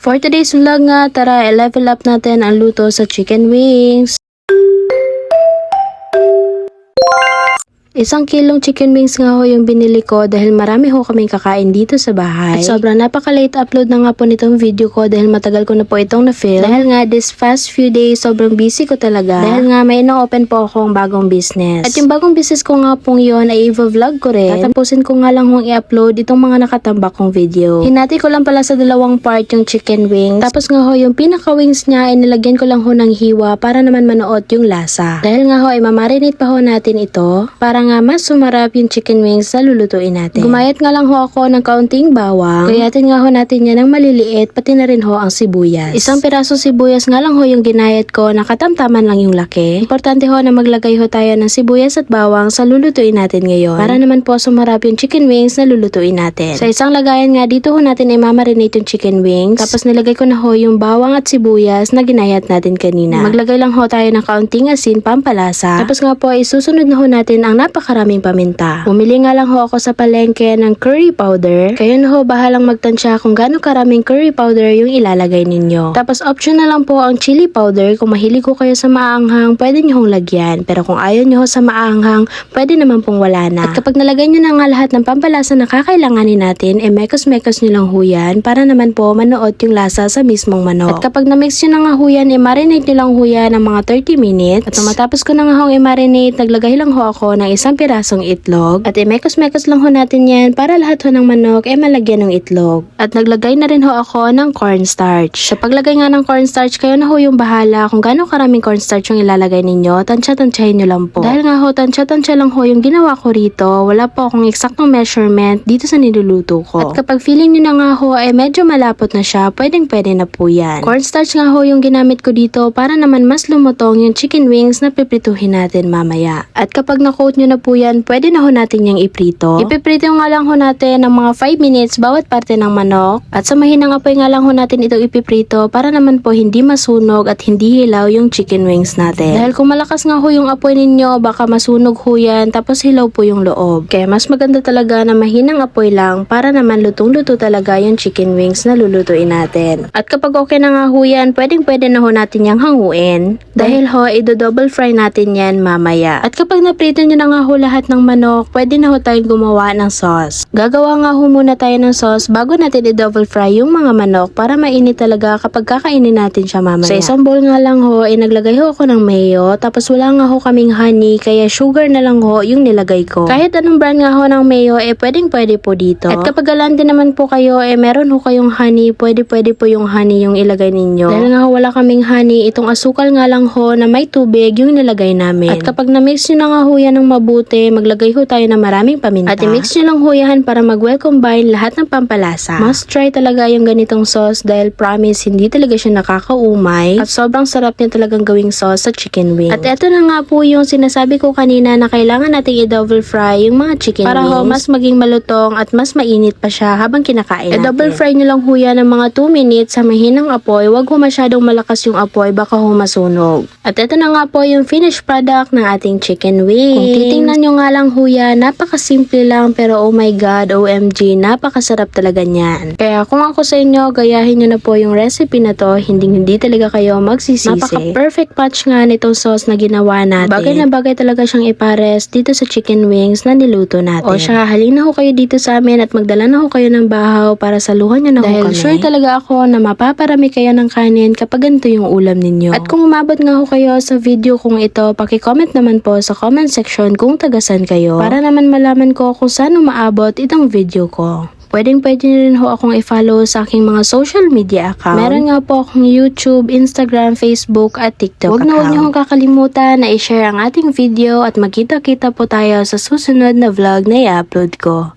For today's vlog nga, tara i-level up natin ang luto sa chicken wings. Isang kilong chicken wings nga ho yung binili ko dahil marami ho kaming kakain dito sa bahay. At sobrang napaka-late upload na nga po nitong video ko dahil matagal ko na po itong na-film. Dahil nga this past few days sobrang busy ko talaga. Dahil nga may na-open po akong bagong business. At yung bagong business ko nga pong yun ay i-vlog ko rin. Tatapusin ko nga lang hong i-upload itong mga nakatambak kong video. Hinati ko lang pala sa dalawang part yung chicken wings. Tapos nga ho yung pinaka-wings niya ay nilagyan ko lang ho ng hiwa para naman manood yung lasa. Dahil nga ho ay mamarinate pa ho natin ito para nga mas sumarap yung chicken wings na lulutuin natin. Gumayat nga lang ho ako ng kaunting bawang. Gayatin nga ho natin yan ng maliliit pati na rin ho ang sibuyas. Isang piraso sibuyas nga lang ho yung ginayat ko na katamtaman lang yung laki. Importante ho na maglagay ho tayo ng sibuyas at bawang sa lulutuin natin ngayon. Para naman po sumarap yung chicken wings na lulutuin natin. Sa isang lagayan nga dito ho natin ay mamarinate yung chicken wings. Tapos nilagay ko na ho yung bawang at sibuyas na ginayat natin kanina. Maglagay lang ho tayo ng kaunting asin pampalasa. Tapos nga po ay susunod na ho natin ang napakaraming paminta. Bumili nga lang ho ako sa palengke ng curry powder. Kayo na ho bahalang magtansya kung gaano karaming curry powder yung ilalagay ninyo. Tapos option na lang po ang chili powder. Kung mahilig ko kayo sa maanghang, pwede nyo hong lagyan. Pero kung ayaw nyo ho sa maanghang, pwede naman pong wala na. At kapag nalagay nyo na nga lahat ng pampalasa na kakailanganin natin, e mekos-mekos nyo lang ho yan para naman po manood yung lasa sa mismong manok. At kapag na-mix nyo na nga ho yan, e marinate nyo lang ho yan ng mga 30 minutes. At matapos ko na nga hong i-marinate, naglagay lang ho ako ng isang pirasong itlog. At i-mekos-mekos lang ho natin yan para lahat ho ng manok e malagyan ng itlog. At naglagay na rin ho ako ng cornstarch. Sa paglagay nga ng cornstarch, kayo na ho yung bahala kung gaano karaming cornstarch yung ilalagay ninyo. Tansya-tansyahin nyo lang po. Dahil nga ho, tansya-tansya lang ho yung ginawa ko rito. Wala po akong eksaktong measurement dito sa niluluto ko. At kapag feeling nyo na nga ho ay medyo malapot na siya, pwedeng pwede na po yan. Cornstarch nga ho yung ginamit ko dito para naman mas lumutong yung chicken wings na piprituhin natin mamaya. At kapag na-coat nyo na po yan, pwede na ho natin yung iprito. Ipiprito nga lang ho natin ng mga 5 minutes bawat parte ng manok. At sa mahinang apoy nga lang ho natin ito ipiprito para naman po hindi masunog at hindi hilaw yung chicken wings natin. Dahil kung malakas nga ho yung apoy ninyo, baka masunog ho yan tapos hilaw po yung loob. Kaya mas maganda talaga na mahinang apoy lang para naman lutong-luto talaga yung chicken wings na lulutuin natin. At kapag okay na nga ho yan, pwedeng pwede na ho natin yung hanguin. Dahil ho, ido-double fry natin yan mamaya. At kapag naprito nyo na nga ho lahat ng manok, pwede na ho tayong gumawa ng sauce. Gagawa nga ho muna tayo ng sauce bago natin i-double fry yung mga manok para mainit talaga kapag kakainin natin siya mamaya. Sa isang bowl nga lang ho, ay naglagay ho ako ng mayo, tapos wala nga ho kaming honey, kaya sugar na lang ho yung nilagay ko. Kahit anong brand nga ho ng mayo, eh pwedeng pwede po dito. At kapag galante naman po kayo, eh meron ho kayong honey, pwede pwede po yung honey yung ilagay ninyo. Dahil nga ho wala kaming honey, itong asukal nga lang ho na may tubig yung nilagay namin. At kapag na-mix nyo na nga ho yan ng mabuti, maglagay ho tayo ng maraming paminta. At i-mix nyo lang ho yan para mag-well combine lahat ng pampalasa. Must try talaga yung ganitong sauce dahil promise hindi talaga siya nakakaumay at sobrang sarap niya talagang gawing sauce sa chicken wing. At eto na nga po yung sinasabi ko kanina na kailangan nating i-double fry yung mga chicken para wings. Para ho mas maging malutong at mas mainit pa siya habang kinakain natin. I-double fry nyo lang ho yan ng mga 2 minutes sa mahinang apoy. Huwag ho masyadong malakas yung apoy baka ho masunog. At eto na nga po yung finished product ng ating chicken wings. Kung titingnan nyo nga lang ho yan, napakasimple lang pero oh my god, OMG, napakasarap talaga niyan. Kaya kung ako sa inyo, gayahin nyo na po yung recipe na to, hindi hindi talaga kayo magsisisi. Napaka-perfect match nga nitong sauce na ginawa natin. Bagay na bagay talaga siyang ipares dito sa chicken wings na niluto natin. O siya, halin na ho kayo dito sa amin at magdala na ho kayo ng bahaw para saluhan nyo na Dahil ho kami. sure talaga ako na mapaparami kayo ng kanin kapag ganito yung ulam ninyo. At kung umabot nga ho kayo sa video kung ito, paki-comment naman po sa comment section kung tagasan kayo para naman malaman ko kung saan umaabot itong video ko. Pwedeng pwede nyo rin ho akong i-follow sa aking mga social media account. Meron nga po akong YouTube, Instagram, Facebook at TikTok Huwag na huwag hong kakalimutan na i-share ang ating video at magkita-kita po tayo sa susunod na vlog na i-upload ko.